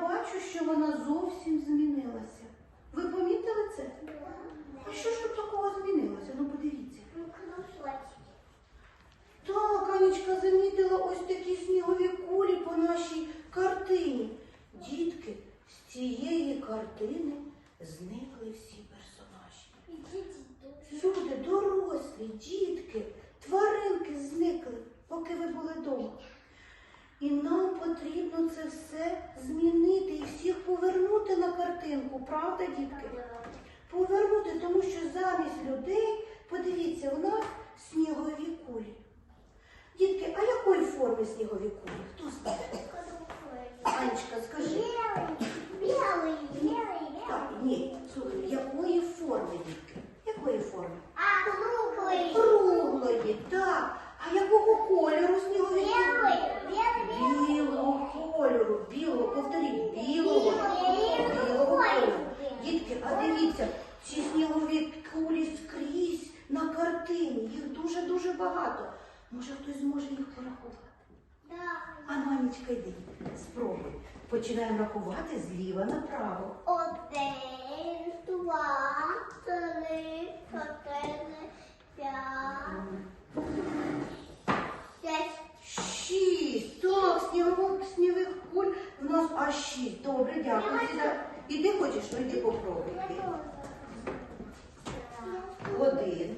бачу, що вона зовсім змінилася. Ви помітили це? А що ж тут такого змінилося? Ну подивіться. Так, Анечка замітила ось такі снігові кулі по нашій картині. Дітки, з цієї картини зникли всі персонажі. Люди, дорослі, дітки, тваринки зникли, поки ви були вдома. І нам потрібно це все змінити і всіх повернути на картинку, правда, дітки? Повернути, тому що замість людей, подивіться, у нас снігові кулі. Дітки, а якої форми снігові кулі? Хто знає? Анечка, скажи. Белый, белый, Так, ні, слухай, якої форми, дітки? Якої форми? А круглый. Круглої, так. А якого кольору снігові кулі? Белый, белый, Білого кольору, білого, повторіть, білого, білого кольору. Дітки, а дивіться, ці снігові кулі скрізь на картині. Їх дуже-дуже багато. Може хтось зможе їх порахувати? А ну, йди, спробуй. Починаємо рахувати зліва направо. Один, два, три, чотири, п'ять, шість. Шість. Так, снігових, снігових куль в нас аж шість. Добре, дякую. Іди хочеш, ну йди попробуй. Один,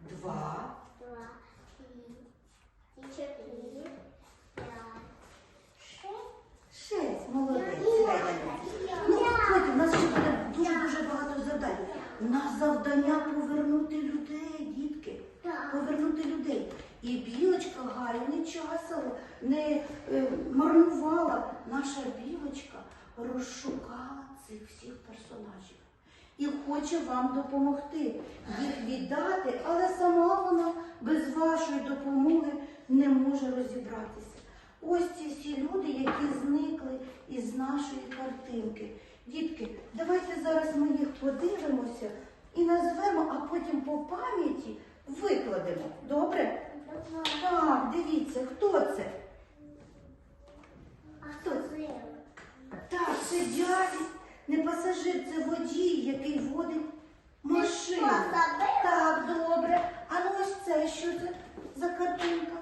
два, п'ять, шість. шесть. Молодець. Сідай. Ну, потім, у нас ще буде дуже-дуже багато завдань. У нас завдання повернути людей. Повернути людей. І білочка Галя не часила, не е, марнувала. Наша білочка розшукала цих всіх персонажів і хоче вам допомогти, їх віддати, але сама вона без вашої допомоги не може розібратися. Ось ці всі люди, які зникли із нашої картинки. Дітки, давайте зараз ми їх подивимося і назвемо, а потім по пам'яті викладемо. Добре? Так, дивіться, хто це? А це? Так, це дядь, не пасажир, це водій, який водить машину. Так, добре. А ну ось це що це за картинка?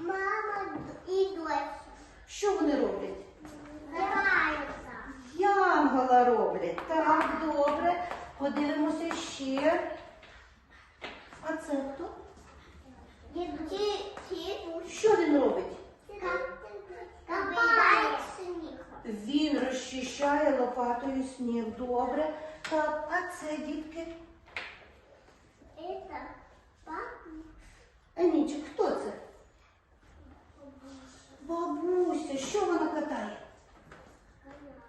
Мама і дочь Що вони роблять? граються. Янгола роблять. Так, добре. Подивимося ще. А це хто? Діти Що він робить? копають сніг. Він розчищає лопатою. Добре. Так, а це дітки? Это папа. Анічик, хто це? Бабуся, що вона катає?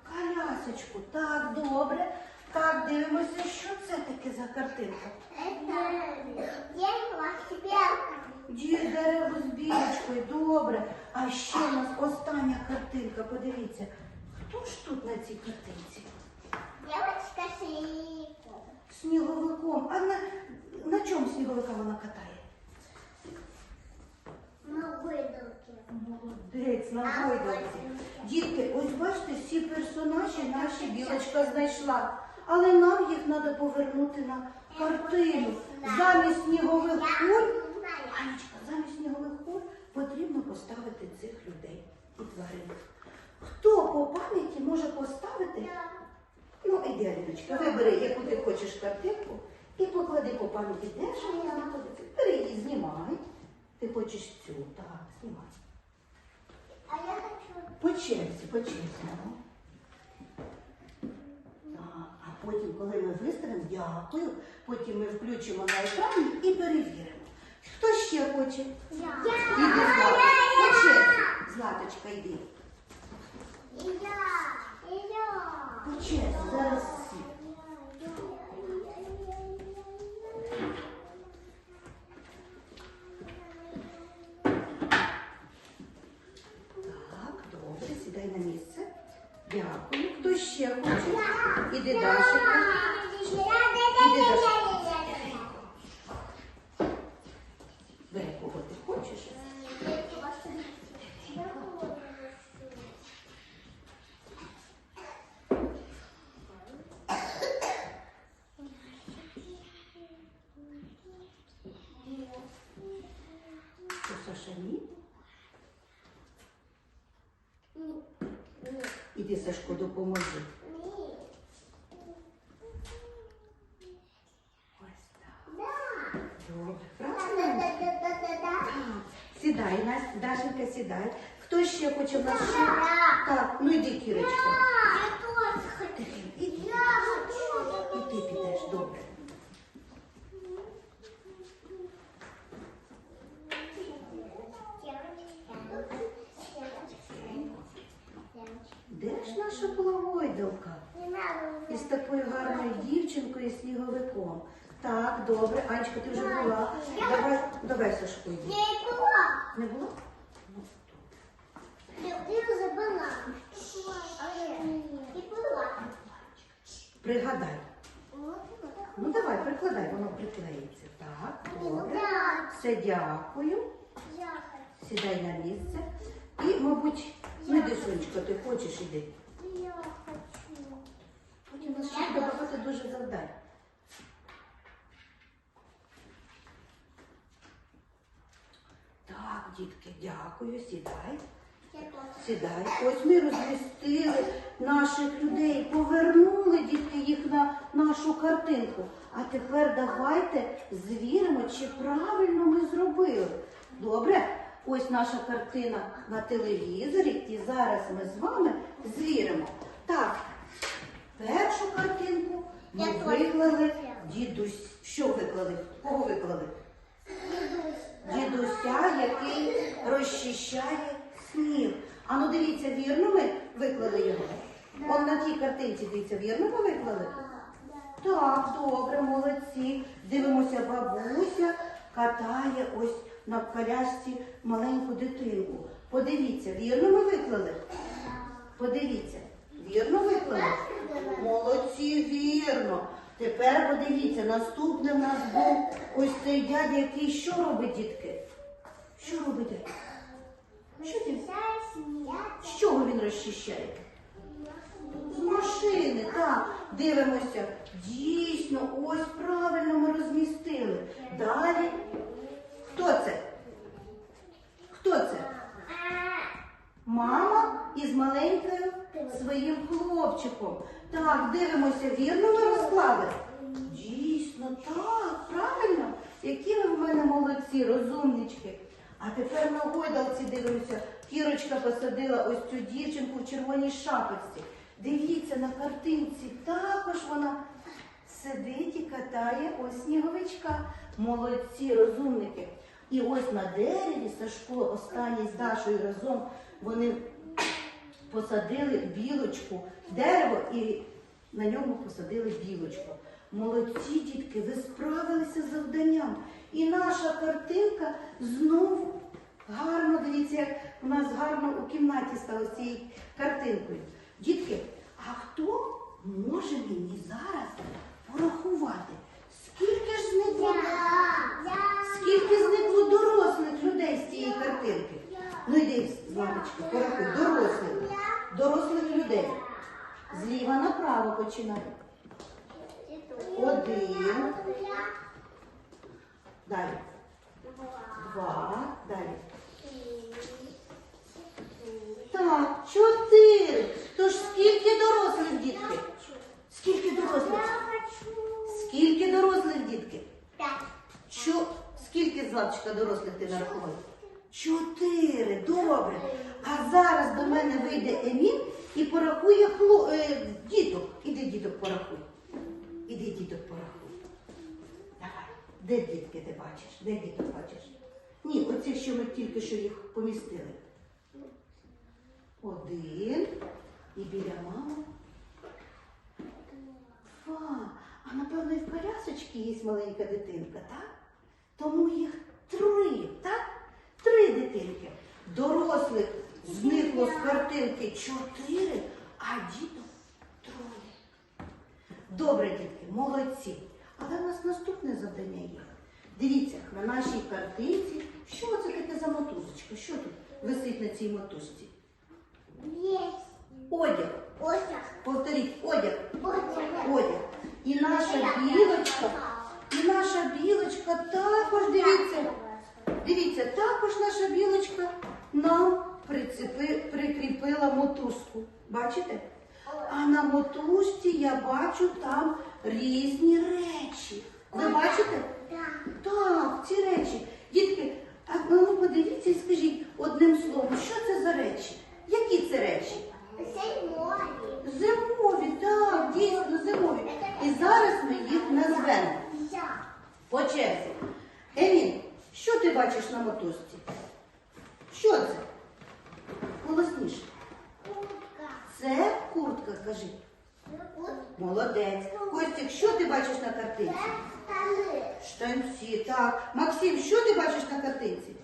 Колясочку. Так, добре. Так, дивимося, що це таке за картинка. Это дерево с белками. Дід дерево з білочкою, добре. А ще у нас остання картинка. Подивіться, хто ж тут на цій картинці? Девочка с. Сніговиком. А на, на чому сніговика вона катає? На видалке. Молодець, на гойдалці. Дітки, ось бачите, всі персонажі наші білочка знайшла. Але нам їх треба повернути на картину. Замість снігових куль, Анечка, замість снігових куль потрібно поставити цих людей і тварин. Хто по пам'яті може поставити? Ну, іди, Аліночка, вибери, яку ти хочеш картинку, і поклади по пам'яті, де ж вона знаходиться. Бери її, знімай. Ти хочеш цю, так, знімай. А я хочу. По черзі, по черзі. ну. Так, а потім, коли ми виставимо, дякую, потім ми включимо на екрані і перевіримо. Хто ще хоче? Я. Іди, Злата. По черзі. Златочка, йди. Я. И я. По черзі, зараз наше літо. Ну, Іди, Сашко, допоможи. Сідай, нас, Дашенька, сідай. Хто ще хоче в нас? Так, ну йди, Кірочка. Із такою гарною дівчинкою і сніговиком. Так, добре. Анечка, ти вже була. Давай, давай, Сашко, йди. Я и была. Не було? Я я забыла. И была. Пригадай. Вот, вот. Ну давай, прикладай, воно приклеїться. Так, добре. Я, Все, дякую. я хочу. Сідай на місце. І, мабуть, ну йди, сонечко, ти хочеш, іди. Я хочу. Потім у нас ще багато дуже завдань. Так, дітки, дякую, сідай. Сідай. Ось ми розмістили наших людей, повернули дітки їх на нашу картинку. А тепер давайте звіримо, чи правильно ми зробили. Добре? Ось наша картина на телевізорі, і зараз ми з вами звіримо. Так, першу картинку ми Я виклали дідусь. Що виклали? Кого виклали? Дідуся, який розчищає сніг. А ну дивіться, вірно ми виклали його? Он на тій картинці, дивіться, вірно ми виклали? Так, добре, молодці. Дивимося, бабуся катає ось на колясці маленьку дитинку. Подивіться, вірно ми виклали? Подивіться, вірно виклали? Молодці, вірно. Тепер подивіться, наступний в нас був ось цей дядя, який що робить, дітки? Що робить? Що ти? З чого він розчищає? З машини, так. Дивимося. Дійсно, ось правильно ми розмістили. Далі. Хто це? Хто це? Мама із маленькою своїм хлопчиком. Так, дивимося, вірно ми розклали? Дійсно, так, правильно. Які ви в мене молодці, розумнички. А тепер на гойдалці дивимося. Кірочка посадила ось цю дівчинку в червоній шапочці. Дивіться, на картинці також вона сидить і катає ось сніговичка. Молодці, розумники. І ось на дереві Сашко останній з Дашою разом вони посадили білочку, дерево і на ньому посадили білочку. Молодці дітки, ви справилися з завданням. І наша картинка знову гарно, дивіться, як у нас гарно у кімнаті стало з цією картинкою. Дітки, а хто може мені зараз порахувати? Скільки ж зникло? Скільки зникло дорослих людей з цієї картинки? Ну йди, Златочка, порахуй, дорослих. Дорослих людей. Зліва направо починай. Один. Далі. Два. Далі. Так, чотири. Тож скільки дорослих дітки? Скільки дорослих? Скільки дорослих дітки? Що? Скільки Златочка дорослих ти нарахувала? Чотири. Добре. А зараз до мене вийде Емін і порахує хло... е, діток. Іди діток порахуй. Іди діток порахуй. Давай. Де дітки ти бачиш? Де діток бачиш? Ні, оці, що ми тільки що їх помістили. Один. І біля мами. Два. А напевно і в колясочці є маленька дитинка, так? Тому їх три, так? Три дитинки. Дорослих зникло з картинки чотири, а діток троє. Добре, дітки, молодці. Але в нас наступне завдання є. Дивіться, на нашій картинці, що це таке за мотузочка? Що тут висить на цій мотузці? Одяг. Повторіть, одяг. Одяг. І наша білочка, і наша білочка також, дивіться, дивіться, також наша білочка нам прицепи, прикріпила мотузку. Бачите? А на мотузці я бачу там різні речі. Ви бачите? Да. Так, ці речі. Дітки, а ну подивіться і скажіть одним словом, що це за речі? Які це речі? Зимой. Зимові, так, дійсно зимові. І зараз ми їх назвемо Я. по черзі. Емін, що ти бачиш на мотузці? Що це? Голосніше. Утка. Це куртка, кажи. Утка. Молодець. Костік, що ти бачиш на картинці? Це штани. Штанці, так. Максим, що ти бачиш на картинці?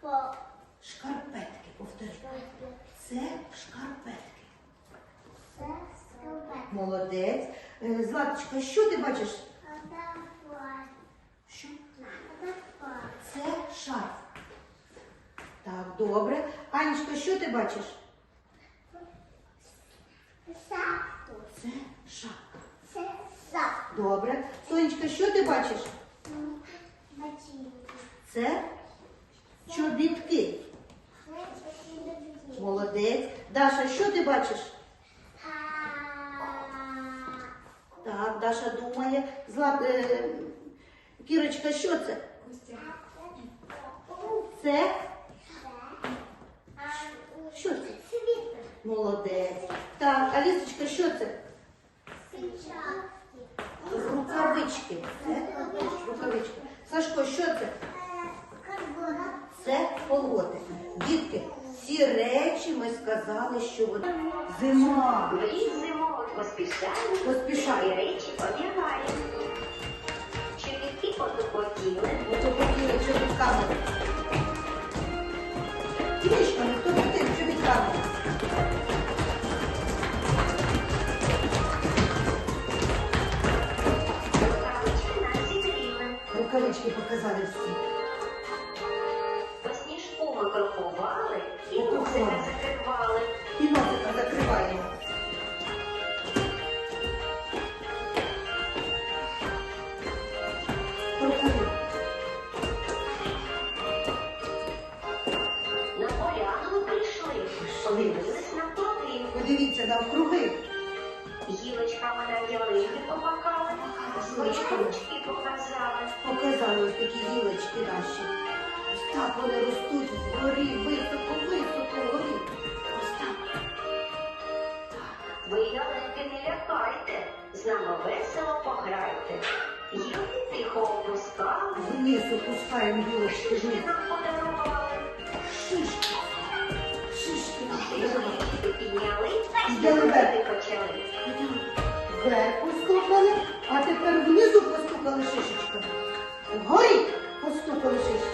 По. Шкарпетки, повтори. Це шкарпетки. Це скалпет. Молодець. Е, Златочка, що ти бачиш? Це флаг. Що? Це флаг. Це шарф. Так, добре. Анічко, що ти бачиш? Шапку. Це шапка. Це шапка. Добре. Сонечка, що ти бачиш? Ботинки. Це чобітки. Це ботинки. Молодець. Даша, що ти бачиш? А. Так, Даша думає. Злат... е, Кірочка, що це? Це Що це? Світер. молодець. Так, Алісочка, що це? Печатки. Рукавички. Це рукавички. Сашко, що це? Це колготи. Дітки, ці речі ми сказали, що вони зима. Вліз зимових поспішаємо, Поспішаємо. і речі Потопотіли, Чобітки потупотіли, Ото хотіли чобітками. Рукавички показали всі. Сніжку ми крокували і носика закривали. І носика закриваємо. На поляну ми прийшли, подивились навкруги. Подивіться навкруги. Гілочками на ялині помахали, ручки показали. Ось такі гілочки наші. Ось так вони ростуть вгорі, високо, високо вгорі. Ось так. Ви ялинки не лякайте, з нами весело пограйте. Гілки тихо опускали, Вниз опускаємо гілочки шишки нам подарували. Шишки. Шишки нам подарували. Шишки підняли, почали. Вверх постукали, а тепер внизу постукали шишечками. Вгорі постукали шишечками.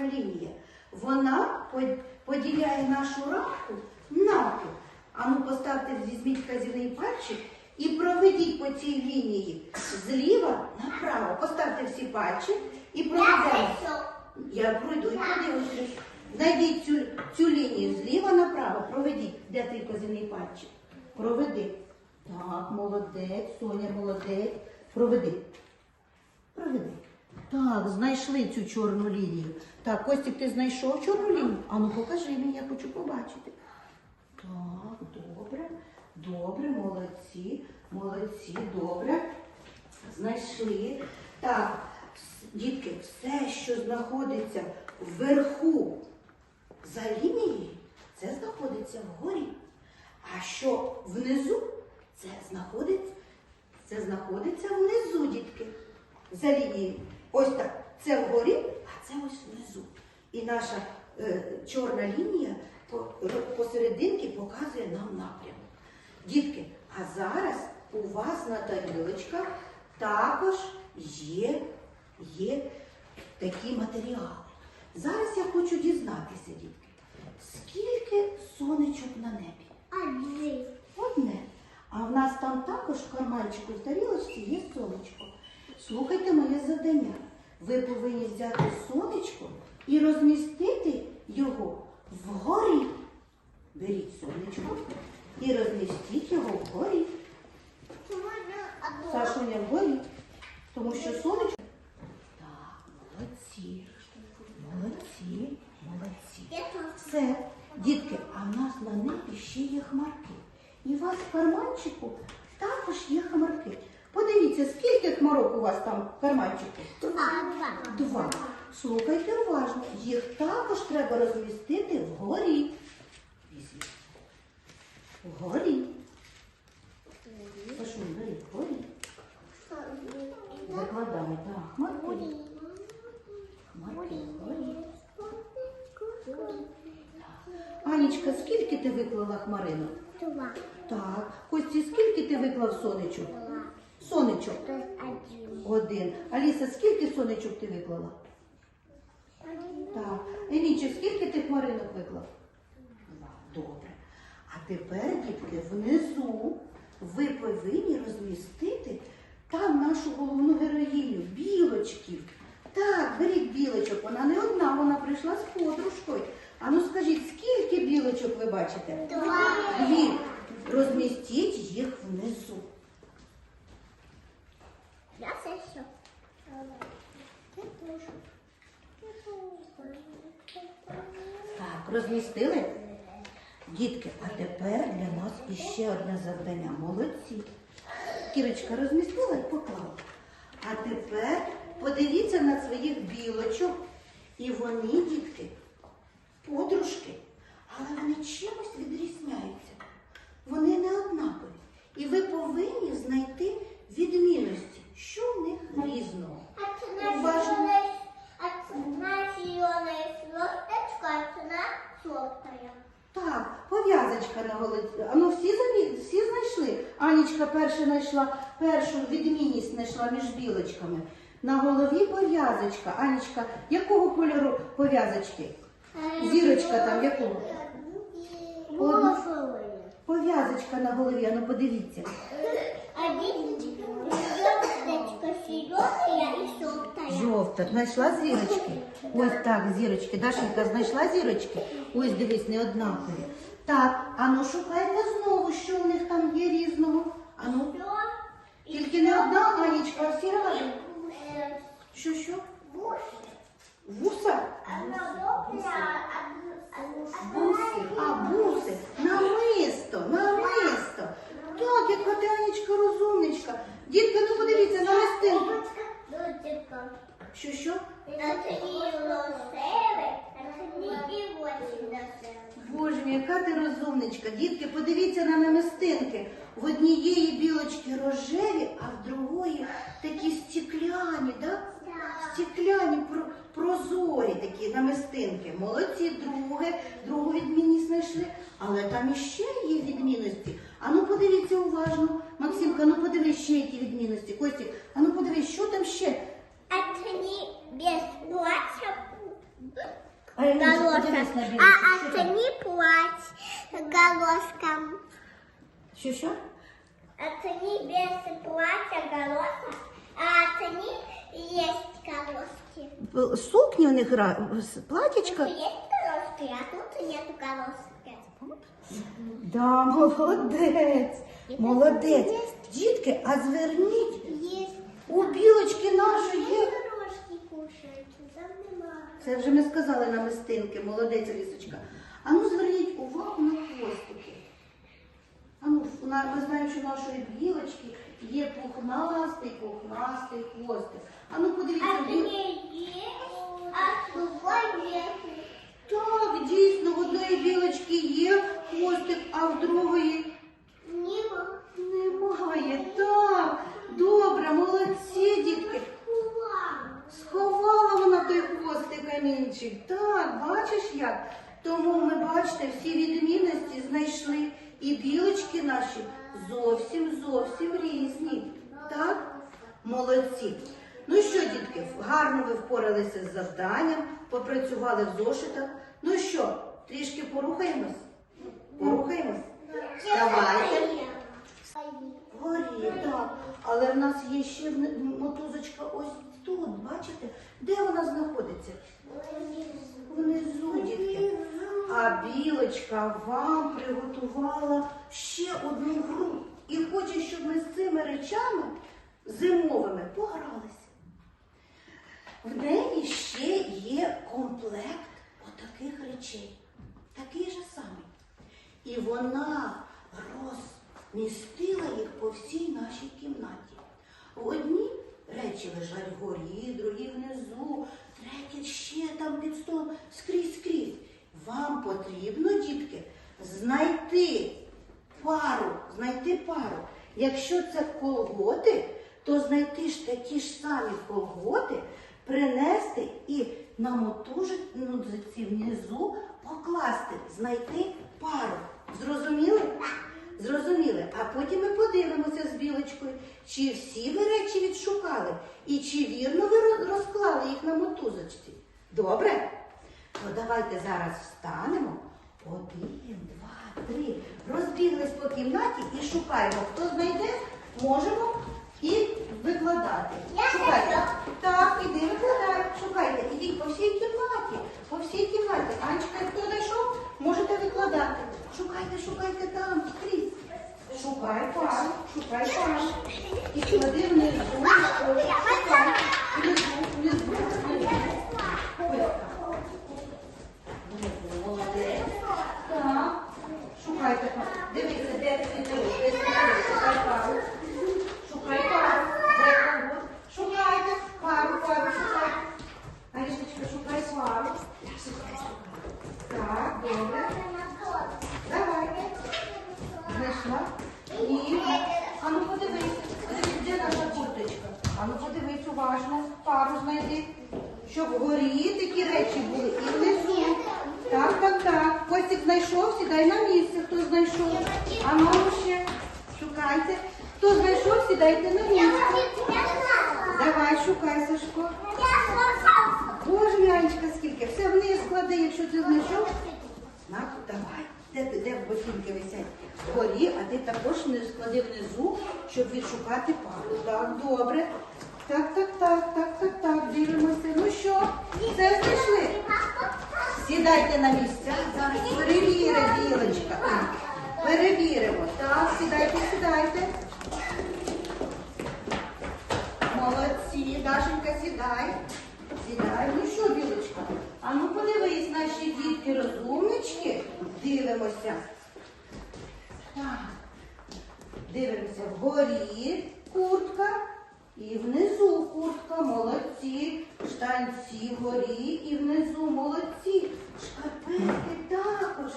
Лінія. Вона поділяє нашу рамку навпіл. А ну поставте, візьміть вказівний пальчик і проведіть по цій лінії зліва направо. Поставте всі пальчики і проведемо. Я пройду і подивлюся. Знайдіть цю, цю лінію зліва направо, проведіть. Де твій козиний пальчик? Проведи. Так, молодець, Соня, молодець. Проведи. Проведи. Так, знайшли цю чорну лінію. Так, Костік, ти знайшов чорну лінію? А ну покажи мені, я хочу побачити. Так, добре, добре, молодці, молодці, добре. Знайшли. Так, дітки, все, що знаходиться вверху за лінією, це знаходиться вгорі. А що внизу, це знаходиться, це знаходиться внизу, дітки. За лінією. Ось так. Це вгорі, а це ось внизу. І наша е, чорна лінія посерединки показує нам напрямок. Дітки, а зараз у вас на тарілочках також є, є такі матеріали. Зараз я хочу дізнатися, дітки, скільки сонечок на небі? Один. Одне. А в нас там також в карманчику в тарілочці є сонечко. Слухайте моє завдання. Ви повинні взяти сонечко і розмістити його вгорі. Беріть сонечко і розмістіть його вгорі. Сашуня вгорі. Тому що сонечко. Так, молодці. Молодці, молодці. Все, дітки, а в нас на небі ще є хмарки. І у вас в карманчику також є хмарки. Подивіться, скільки хмарок у вас там в карманчику? Два. Два. Слухайте уважно, їх також треба розмістити вгорі. Вгорі. Сашу, бери, вгорі. Закладаємо. Так, хмарки. Хмарки вгорі. Анічка, скільки ти виклала хмаринок? Два. Так. Кості, скільки ти виклав сонечок? Сонечок. Один. Один. Аліса, скільки сонечок ти виклала? Так. Емічик, скільки ти хмаринок виклав? Два. Добре. А тепер, дітки, внизу ви повинні розмістити там нашу головну героїню, білочків. Так, беріть білочок, вона не одна, вона прийшла з подружкою. А ну скажіть, скільки білочок ви бачите? Два. Дві. Розмістіть їх внизу. Так, розмістили? Дітки, а тепер для нас іще одне завдання. Молодці. Кірочка розмістила і поклала. А тепер подивіться на своїх білочок. І вони, дітки, подружки, але вони чимось відрізняються. Вони не однакові. І ви повинні знайти відмінності, що в них різного. Уважно. Звездочка, одна желтая. Так, пов'язочка на голові. А ну всі всі знайшли. Анічка перша знайшла першу відмінність знайшла між білочками. На голові пов'язочка. Анічка, якого кольору пов'язочки? Зірочка там якого? Пов'язочка на голові, а ну подивіться. Жовта, знайшла зірочки. Ось так, зірочки. Дашенька знайшла зірочки. Ось дивись, не однакові. Так, а ну шукайте знову, що у них там є різного. А ну, тільки не одна Анічка, а всі разом. Що що? Вуса? Буси, а буси, намисто, намисто. Так, яка ти Анічка розумничка. Дітка, ну подивіться на листинку. Що що? Боже мій, яка ти розумничка. Дітки, подивіться на намистинки. В однієї білочки рожеві, а в другої такі стекляні, да? Стекляні, про- прозорі такі намистинки. Молодці, друге, другу відмінність знайшли. Але там іще є відмінності. А ну подивіться уважно. Максимка, ну подивись ще які відмінності. Костік, а ну подивись, що там ще? Без платья А, Ілюша, Галошка. подивись на білочку, А що там? оцени платье галошком. Що що? Оцени без платья галошка, а оцени есть галошки. Сукні у них ра- с- платячка. Тут есть галошки, а тут нету галошки. Да, молодець. Молодець. Дітки, а зверніть, Есть. У білочки нашої є. Це вже ми сказали на мистинки, молодець Лісочка. А ну зверніть увагу на хвостики. А ну, ми знаємо, що у нашої білочки є пухнастий, пухнастий хвостик. А ну подивіться, А біл... есть, а нет. так, дійсно, в одної білочки є хвостик, а в другої Нема. Немає, так. Добре, молодці, дітки. Сховала вона той хвостик, камінчик. Так, бачиш як? Тому ми, бачите, всі відмінності знайшли. І білочки наші зовсім зовсім різні. Так? Молодці. Ну що, дітки, гарно ви впоралися з завданням, попрацювали в зошитах. Ну що, трішки порухаємось? Порухаємось? Давайте. Горі, так. Але в нас є ще мотузочка ось тут, бачите? Де вона знаходиться? Внизу, дітки. А білочка вам приготувала ще одну гру. І хоче, щоб ми з цими речами зимовими погралися. В неї ще є комплект отаких речей. Такий же самий. І вона розмістила їх по всій нашій кімнаті. В одній речі лежать вгорі, другі внизу, треті ще там під столом, скрізь скрізь. Вам потрібно, дітки, знайти пару, знайти пару. Якщо це колготи, то знайти ж такі ж самі колготи, принести і на мотужці внизу покласти, знайти пару. Зрозуміли? Зрозуміли. А потім ми подивимося з білочкою, чи всі ви речі відшукали, і чи вірно ви розклали їх на мотузочці. Добре? То давайте зараз встанемо. Один, два, три. Розбіглись по кімнаті і шукаємо. Хто знайде, можемо і викладати. Шукайте. Так, іди викладай. Шукайте. Ідіть по всій кімнаті. По всій кімнаті. Анечка, хто знайшов, можете викладати. Шукайте, шукайте там, скрізь. Шукай пару, шукай пару. І клади внизу. Шукай. Внизу, внизу, внизу. Молодець. Так. Шукайте. Дивіться, де ти дивись. Шукай пару. Шукай пару. Де пару? Шукайте пару, пару, шукай. Алісочка, шукай пару. Шукай, шукай. Так, добре. Давай. Знайшла? Ні. А ну подивись. Подивись, де наша курточка. А ну подивись уважно. Пару знайди. Щоб вгорі такі речі були і внизу. Так, так, так. Костик знайшов, сідай на місце. Хто знайшов? А ну ще. Шукайте. Хто знайшов, сідайте на місце. Давай, шукай, Сашко. Боже, Янечка, скільки. Все вниз склади, якщо ти знайшов. На, давай. Де, де ботинки висять? Вгорі, а ти також не склади внизу, щоб відшукати пару. Так, добре. Так, так, так, так, так, так, дивимося. Ну що, все знайшли? Сідайте на місця. Зараз перевіримо, білочка. Перевіримо. Так, сідайте, сідайте. Молодці, Дашенька, сідай. Сідай. Ну що, білочка? А ну подивись, наші дітки розумнички. Дивимося. Так. Дивимося вгорі куртка і внизу куртка. Молодці. Штанці вгорі і внизу молодці. Шкарпетки також.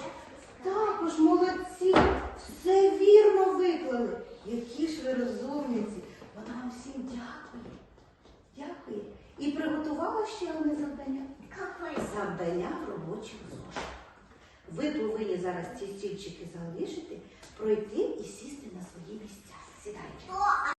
Також молодці. Все вірно виклали. Які ж ви розумниці. Вона вам всім дякує. Дякую. І приготувала ще одне завдання. Завдання в робочих зошитах. Ви повинні зараз ці стільчики залишити, пройти і сісти на свої місця. Сідайте.